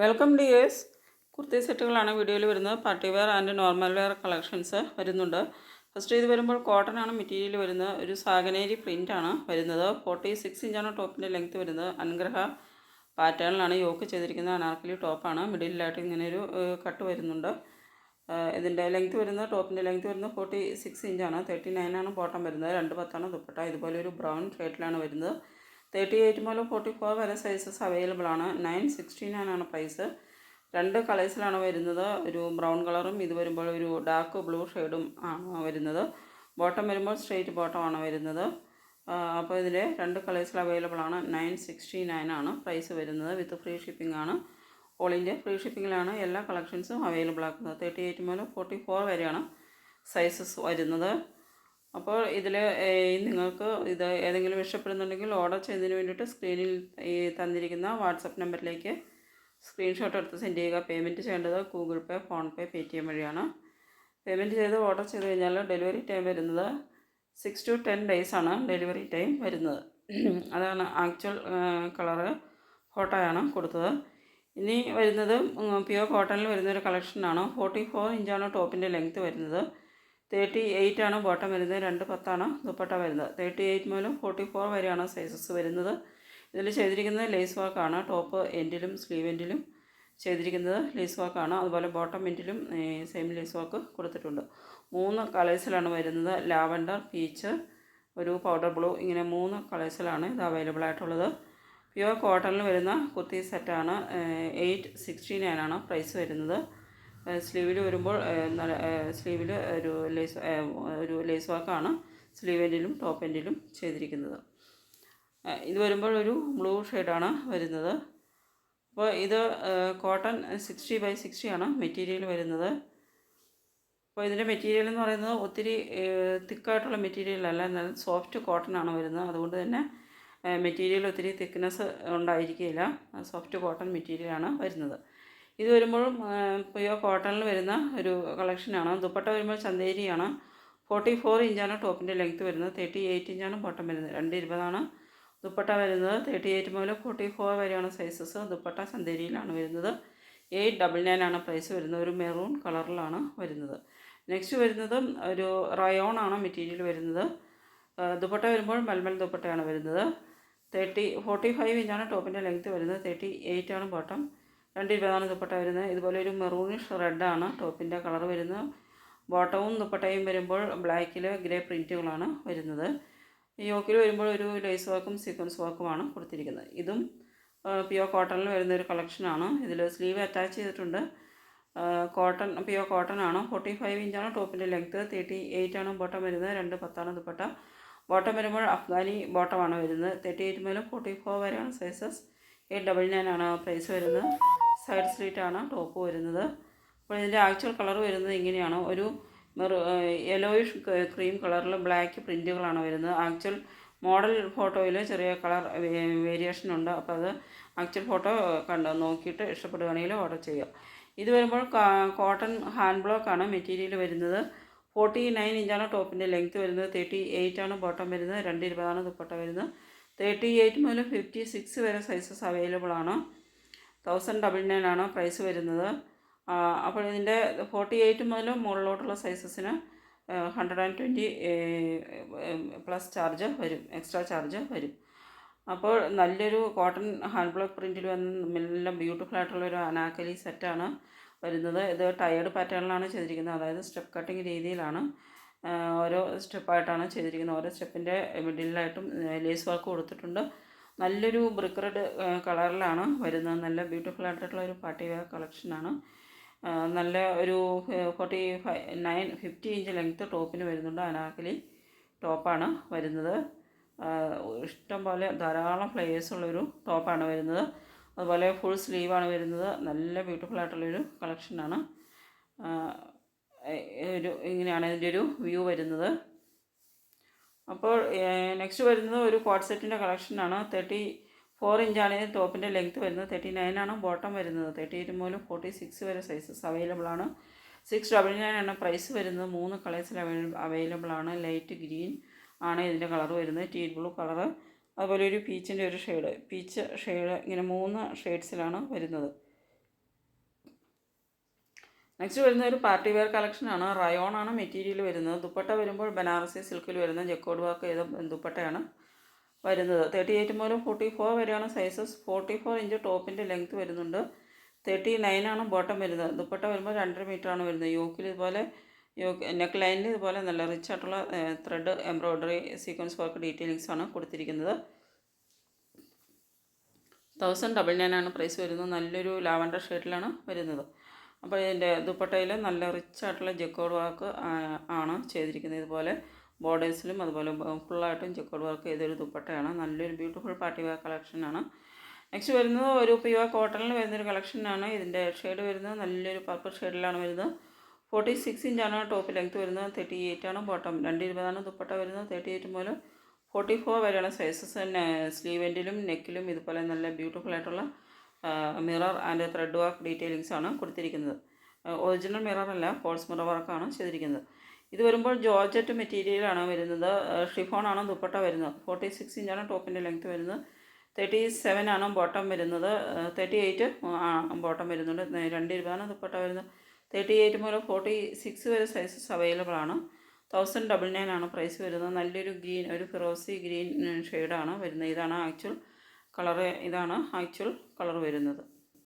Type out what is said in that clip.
Welcome dears kurti സെറ്റുകളാണ് വീഡിയോയിൽ വരുന്നത്. Party wear and normal wear collections വരുന്നുണ്ട്. ഫസ്റ്റ് ഇത് വരുമ്പോൾ കോട്ടൺ ആണ് മെറ്റീരിയൽ വരുന്നത്. ഒരു സാഗനേരി ആണ് വരുന്നത്. ഫോർട്ടി സിക്സ് ഇഞ്ചാണ് ടോപ്പിന്റെ ലെങ്ത് വരുന്നത്. അനുഗ്രഹ പാറ്റേണിലാണ് യോക്ക് ചെയ്തിരിക്കുന്നത്. അനാർക്കലി ടോപ്പാണ് മിഡിലായിട്ട് ഇങ്ങനെ ഒരു കട്ട് വരുന്നുണ്ട്. ഇതിന്റെ ലെങ്ത് വരുന്നത് ടോപ്പിന്റെ ലെങ്ത് വരുന്നത് ഫോർട്ടി സിക്സ് ഇഞ്ചാണ് തേർട്ടി നയനാണ് ബോട്ടം വരുന്നത്. രണ്ട് പത്താണ് ദുപ്പട്ട. ഇതുപോലെ ഒരു ബ്രൗൺ ഷേഡിലാണ് വരുന്നത്. തേർട്ടി എയ്റ്റ് മുതൽ ഫോർട്ടി ഫോർ വരെ സൈസസ് അവൈലബിൾ ആണ്. നയൻ സിക്സ്റ്റി നയൻ ആണ് പ്രൈസ് രണ്ട് കളേഴ്സിലാണ് വരുന്നത്. ഒരു ബ്രൗൺ കളറും ഇത് വരുമ്പോൾ ഒരു ഡാർക്ക് ബ്ലൂ ഷെയ്ഡും ആണ് വരുന്നത്. ബോട്ടം വരുമ്പോൾ സ്ട്രെയിറ്റ് ബോട്ടമാണ് വരുന്നത്. അപ്പോൾ ഇതിൽ രണ്ട് കളേഴ്സിൽ അവൈലബിൾ ആണ്. നയൻ സിക്സ്റ്റി നയൻ ആണ് പ്രൈസ് വരുന്നത്. വിത്ത് ഫ്രീ ഷിപ്പിംഗ് ആണ്. ഓൾ ഇന്ത്യ ഫ്രീ ഷിപ്പിങ്ങിലാണ് എല്ലാ കളക്ഷൻസും അവൈലബിൾ ആക്കുന്നത്. തേർട്ടി എയ്റ്റ് മുതൽ ഫോർട്ടി ഫോർ വരെയാണ് സൈസസ് വരുന്നത്. അപ്പോൾ ഇതിൽ നിങ്ങൾക്ക് ഇത് ഏതെങ്കിലും ഇഷ്ടപ്പെടുന്നുണ്ടെങ്കിൽ ഓർഡർ ചെയ്യുന്നതിന് വേണ്ടിയിട്ട് സ്ക്രീനിൽ ഈ തന്നിരിക്കുന്ന വാട്സപ്പ് നമ്പറിലേക്ക് സ്ക്രീൻഷോട്ട് എടുത്ത് സെൻഡ് ചെയ്യുക. പേയ്മെന്റ് ചെയ്യേണ്ടത് Google pay PhonePe Paytm വഴിയാണ്. പേയ്മെന്റ് ചെയ്ത് ഓർഡർ ചെയ്ത് കഴിഞ്ഞാൽ ഡെലിവറി ടൈം വരുന്നത് സിക്സ് ടു ടെൻ ഡേയ്സ് ആണ് ഡെലിവറി ടൈം വരുന്നത്. അതാണ് ആക്ച്വൽ കളറ് ഫോട്ടോയാണ് കൊടുത്തത്. ഇനി വരുന്നത് പ്യുവർ കോട്ടണിൽ വരുന്നൊരു കളക്ഷനാണ്. ഫോർട്ടി ഫോർ ഇഞ്ചാണ് ടോപ്പിന്റെ ലെങ്ത്ത് വരുന്നത്. തേർട്ടി എയ്റ്റ് ആണ് ബോട്ടം വരുന്നത്. രണ്ട് പത്താണ് ദുപ്പട്ട വരുന്നത്. തേർട്ടി എയ്റ്റ് മുതൽ ഫോർട്ടി ഫോർ വരെയാണ് സൈസസ് വരുന്നത്. ഇതിൽ ചെയ്തിരിക്കുന്നത് ലേസ് വർക്കാണ് ടോപ്പ് എൻഡിലും സ്ലീവ് എൻഡിലും ചെയ്തിരിക്കുന്നത് ലേസ് വർക്കാണ് അതുപോലെ ബോട്ടം എൻഡിലും സെയിം ലേസ് വർക്ക് കൊടുത്തിട്ടുണ്ട്. മൂന്ന് കളേഴ്സിലാണ് വരുന്നത്. ലാവൻഡർ പീച്ച് ഒരു പൗഡർ ബ്ലൂ ഇങ്ങനെ മൂന്ന് കളേഴ്സിലാണ് ഇത് അവൈലബിൾ ആയിട്ടുള്ളത്. പ്യുവർ കോട്ടണിൽ വരുന്ന കുർത്തി സെറ്റാണ് എയ്റ്റ് സിക്സ്റ്റി നയനാണ് പ്രൈസ് വരുന്നത്. സ്ലീവിൽ വരുമ്പോൾ സ്ലീവിൽ ഒരു ലേസ് ഒരു ലേസ് വാക്കാണ് സ്ലീവ് എൻഡിലും ടോപ്പ് എൻഡിലും ചെയ്തിരിക്കുന്നത് ഇത് വരുമ്പോൾ ഒരു ബ്ലൂ ഷെയ്ഡാണ് വരുന്നത്. അപ്പോൾ ഇത് കോട്ടൺ സിക്സ്റ്റി ബൈ സിക്സ്റ്റി ആണ് മെറ്റീരിയൽ വരുന്നത്. അപ്പോൾ ഇതിന്റെ മെറ്റീരിയൽ എന്ന് പറയുന്നത് ഒത്തിരി തിക്കായിട്ടുള്ള മെറ്റീരിയൽ അല്ല എന്നാൽ സോഫ്റ്റ് കോട്ടൺ ആണ് വരുന്നത്. അതുകൊണ്ട് തന്നെ മെറ്റീരിയൽ ഒത്തിരി തിക്നെസ് ഉണ്ടായിരിക്കില്ല സോഫ്റ്റ് കോട്ടൺ മെറ്റീരിയലാണ് വരുന്നത്. ഇത് വരുമ്പോഴും പ്യുവർ കോട്ടണിൽ വരുന്ന ഒരു കളക്ഷനാണ് ദുപ്പട്ട വരുമ്പോൾ ചന്തേരിയാണ് ഫോർട്ടി ഫോർ ഇഞ്ചാണ് ടോപ്പിന്റെ ലെങ്ത്ത് വരുന്നത്. തേർട്ടി എയ്റ്റ് ഇഞ്ചാണ് ബോട്ടം വരുന്നത്. രണ്ട് ഇരുപതാണ് ദുപ്പട്ട വരുന്നത്. തേർട്ടി എയ്റ്റ് മുതൽ ഫോർട്ടി ഫോർ വരെയാണ് സൈസസ് ദുപ്പട്ട ചന്തേരിയിലാണ് വരുന്നത്. എയ്റ്റ് ഡബിൾ നയൻ ആണ് പ്രൈസ് വരുന്നത്. ഒരു മെറൂൺ കളറിലാണ് വരുന്നത്. നെക്സ്റ്റ് വരുന്നത് ഒരു റയോൺ ആണ് മെറ്റീരിയൽ വരുന്നത്. ദുപ്പട്ട വരുമ്പോൾ മൽമൽ ദുപ്പട്ടയാണ് വരുന്നത്. തേർട്ടി ഫോർട്ടി ഫൈവ് ഇഞ്ചാണ് ടോപ്പിന്റെ ലെങ്ത്ത് വരുന്നത്. തേർട്ടി എയ്റ്റ് ആണ് ബോട്ടം രണ്ട് ഇരുപതാണ് ദുപ്പട്ട വരുന്നത്. ഇതുപോലെ ഒരു മെറൂണിഷ് റെഡാണ് ടോപ്പിന്റെ കളർ വരുന്നത് ബോട്ടവും ദുപ്പട്ടയും വരുമ്പോൾ ബ്ലാക്കിൽ ഗ്രേ പ്രിന്റുകളാണ് വരുന്നത്. യോക്കിൽ വരുമ്പോൾ ഒരു ലേസ് വർക്കും സീക്വൻസ് വർക്കുമാണ് കൊടുത്തിരിക്കുന്നത്. ഇതും പിയോ കോട്ടണിൽ വരുന്ന ഒരു കളക്ഷനാണ് ഇതിൽ സ്ലീവ് അറ്റാച്ച് ചെയ്തിട്ടുണ്ട്. കോട്ടൺ പിയോ കോട്ടൺ ആണ്. ഫോർട്ടി ഫൈവ് ഇഞ്ചാണ് ടോപ്പിന്റെ ലെങ്ത്ത് തേർട്ടി എയ്റ്റ് ആണ് ബോട്ടം വരുന്നത്. രണ്ട് പത്താണ് ദുപ്പട്ട. ബോട്ടം വരുമ്പോൾ അഫ്ഗാനി ബോട്ടമാണ് വരുന്നത്. തേർട്ടി എയ്റ്റ് മുതൽ ഫോർട്ടി ഫോർ വരെയാണ് സൈസസ് എയ്റ്റ് ഡബിൾ നയൻ ആണ് പ്രൈസ് വരുന്നത്. സൈഡ് സ്ലീറ്റ് ആണ് ടോപ്പ് വരുന്നത്. അപ്പോൾ ഇതിന്റെ ആക്ച്വൽ കളർ വരുന്നത് ഇങ്ങനെയാണ്. ഒരു യെലോയിഷ് ക്രീം കളറിൽ ബ്ലാക്ക് പ്രിന്റുകളാണ് വരുന്നത്. ആക്ച്വൽ മോഡൽ ഫോട്ടോയിൽ ചെറിയ കളർ വേരിയേഷൻ ഉണ്ട്. അപ്പോൾ അത് ആക്ച്വൽ ഫോട്ടോ കണ്ട് നോക്കിയിട്ട് ഇഷ്ടപ്പെടുകയാണെങ്കിൽ ഓർഡർ ചെയ്യുക. ഇത് വരുമ്പോൾ കോട്ടൺ ഹാൻഡ് ബ്ലോക്ക് ആണ് മെറ്റീരിയൽ വരുന്നത്. ഫോർട്ടി നയൻ ഇഞ്ചാണ് ടോപ്പിന്റെ ലെങ്ത്ത് വരുന്നത്. തേർട്ടി എയ്റ്റ് ആണ് ബോട്ടം വരുന്നത്. രണ്ട് ഇരുപതാണ് ദുപ്പട്ട വരുന്നത്. തേർട്ടി എയ്റ്റ് മുതൽ ഫിഫ്റ്റി സിക്സ് വരെ സൈസസ് അവൈലബിൾ ആണ്. തൗസൻഡ് ഡബിൾ നയൻ ആണ് പ്രൈസ് വരുന്നത്. അപ്പോൾ ഇതിന്റെ ഫോർട്ടി എയ്റ്റ് മുതൽ മുകളിലോട്ടുള്ള സൈസസിന് hundred and twenty plus charge വരും എക്സ്ട്രാ ചാർജ് വരും. അപ്പോൾ നല്ലൊരു കോട്ടൺ ഹാൻഡ് ബ്ലോക്ക് പ്രിന്റിൽ വന്ന് നല്ല ബ്യൂട്ടിഫുൾ ആയിട്ടുള്ള ഒരു അനാക്കലി സെറ്റാണ് വരുന്നത്. ഇത് ടയേർഡ് പാറ്റേണിലാണ് ചെയ്തിരിക്കുന്നത്. അതായത് സ്റ്റെപ്പ് കട്ടിങ് രീതിയിലാണ് ഓരോ സ്റ്റെപ്പായിട്ടാണ് ചെയ്തിരിക്കുന്നത്. ഓരോ സ്റ്റെപ്പിന്റെ മിഡിലായിട്ടും ലേസ് വർക്ക് കൊടുത്തിട്ടുണ്ട്. നല്ലൊരു ബ്രിക്ക് റെഡ് കളറിലാണ് വരുന്നത്. നല്ല ബ്യൂട്ടിഫുൾ ആയിട്ടുള്ള ഒരു പാർട്ടി വെയർ കളക്ഷനാണ് നല്ല ഒരു forty five nine fifty inch length ടോപ്പിന് വരുന്നുണ്ട്. അനാക്കലി ടോപ്പാണ് വരുന്നത്. ഇഷ്ടം പോലെ ധാരാളം ഫ്ലേയേഴ്സ് ഉള്ളൊരു ടോപ്പാണ് വരുന്നത്. അതുപോലെ ഫുൾ സ്ലീവാണ് വരുന്നത്. നല്ല ബ്യൂട്ടിഫുൾ ആയിട്ടുള്ളൊരു കളക്ഷനാണ് ഒരു ഇങ്ങനെയാണ് ഇതിന്റെ ഒരു വ്യൂ വരുന്നത്. അപ്പോൾ നെക്സ്റ്റ് വരുന്നത് ഒരു കോട്ട് സെറ്റിന്റെ കളക്ഷനാണ് തേർട്ടി ഫോർ ഇഞ്ചാണ് ടോപ്പിന്റെ ലെങ്ത്ത് വരുന്നത്. തേർട്ടി നയൻ ആണ് ബോട്ടം വരുന്നത്. തേർട്ടി എയ്റ്റ് മുതൽ ഫോർട്ടി സിക്സ് വരെ സൈസസ് അവൈലബിൾ ആണ്. സിക്സ് ഡബിൾ നയൻ ആണ് പ്രൈസ് വരുന്നത്. മൂന്ന് കളേഴ്സിൽ അവൈലബിൾ ആണ്. ലൈറ്റ് ഗ്രീൻ ആണ് ഇതിന്റെ കളർ വരുന്നത്. ടീ ബ്ലൂ കളറ് അതുപോലെ ഒരു പീച്ചിന്റെ ഒരു ഷെയ്ഡ് പീച്ച് ഷെയ്ഡ് ഇങ്ങനെ മൂന്ന് ഷെയ്ഡ്സിലാണ് വരുന്നത്. നെക്സ്റ്റ് വരുന്ന ഒരു പാർട്ടി വെയർ കളക്ഷനാണ് റയോൺ ആണ് മെറ്റീരിയൽ വരുന്നത്. ദുപ്പട്ട വരുമ്പോൾ ബനാറസി സിൽക്കിൽ വരുന്ന ജക്കോഡ് വർക്ക് ചെയ്ത ദുപ്പട്ടയാണ് വരുന്നത്. തേർട്ടി എയ്റ്റ് മുതൽ ഫോർട്ടി ഫോർ വരെയാണ് സൈസസ് ഫോർട്ടി ഫോർ ഇഞ്ച് ടോപ്പിന്റെ ലെങ്ത് വരുന്നുണ്ട്. തേർട്ടി ആണ് ബോട്ടം വരുന്നത്. ദുപ്പട്ട വരുമ്പോൾ രണ്ടര മീറ്റർ ആണ് വരുന്നത്. യോക്കിൽ ഇതുപോലെ യോക്ക് നെക്ക് ലൈനിൽ ഇതുപോലെ നല്ല റിച്ച് ആയിട്ടുള്ള thread embroidery sequence work detailings ആണ് കൊടുത്തിരിക്കുന്നത്. തൗസൻഡ് ഡബിൾ നയൻ ആണ് പ്രൈസ് വരുന്നത്. നല്ലൊരു ലാവൻഡർ ഷെയ്ഡിലാണ് വരുന്നത്. അപ്പോൾ ഇതിന്റെ ദുപ്പട്ടയിൽ നല്ല റിച്ച് ആയിട്ടുള്ള ജക്കോഡ് വർക്ക് ആണ് ചെയ്തിരിക്കുന്നത്. ഇതുപോലെ ബോർഡേഴ്സിലും അതുപോലെ ഫുള്ളായിട്ടും ജക്കോഡ് വർക്ക് ചെയ്തൊരു ദുപ്പട്ടയാണ്. നല്ലൊരു ബ്യൂട്ടിഫുൾ പാർട്ടി വെയർ കളക്ഷനാണ് നെക്സ്റ്റ് വരുന്നത് ഒരു പ്യുവർ കോട്ടണിൽ വരുന്നൊരു കളക്ഷനാണ് ഇതിന്റെ ഷെയ്ഡ് വരുന്നത് നല്ലൊരു പർപ്പിൾ ഷെയ്ഡിലാണ് വരുന്നത്. ഫോർട്ടി സിക്സ് ഇഞ്ചാണ് ടോപ്പ് ലെങ്ത് വരുന്നത്. തേർട്ടി എയ്റ്റ് ആണ് ബോട്ടം രണ്ട് ഇരുപതാണ് ദുപ്പട്ട വരുന്നത്. തേർട്ടി എയ്റ്റ് മുതൽ ഫോർട്ടി ഫോർ വരെയാണ് സൈസസ് സ്ലീവെന്റിലും നെക്കിലും ഇതുപോലെ നല്ല ബ്യൂട്ടിഫുൾ ആയിട്ടുള്ള mirror and thread work detailings ആണ് കൊടുത്തിരിക്കുന്നത്. ഒറിജിനൽ മിറർ അല്ല ഫോൾസ് മിറർ വർക്കാണ് ചെയ്തിരിക്കുന്നത്. ഇത് വരുമ്പോൾ ജോർജറ്റ് മെറ്റീരിയലാണ് വരുന്നത്. ഷിഫോൺ ആണ് ദുപ്പട്ട വരുന്നത്. ഫോർട്ടി സിക്സ് ഇഞ്ചാണ് ടോപ്പിന്റെ ലെങ്ത് വരുന്നത്. തേർട്ടി സെവൻ ആണ് ബോട്ടം വരുന്നത്. തേർട്ടി എയ്റ്റ് ബോട്ടം വരുന്നുണ്ട്. രണ്ട് ഇരുപതാണ് ദുപ്പട്ട വരുന്നത്. തേർട്ടി എയ്റ്റ് മുതൽ ഫോർട്ടി സിക്സ് വരെ സൈസസ് അവൈലബിൾ ആണ്. തൗസൻഡ് ഡബിൾ നയൻ ആണ് പ്രൈസ് വരുന്നത്. നല്ലൊരു ഗ്രീൻ ഒരു ഫിറോസി ഗ്രീൻ ഷെയ്ഡാണ് വരുന്നത്. ഇതാണ് ആക്ച്വൽ കളറ് ഇതാണ്. ആക്ച്വൽ കളർ വരുന്നത്.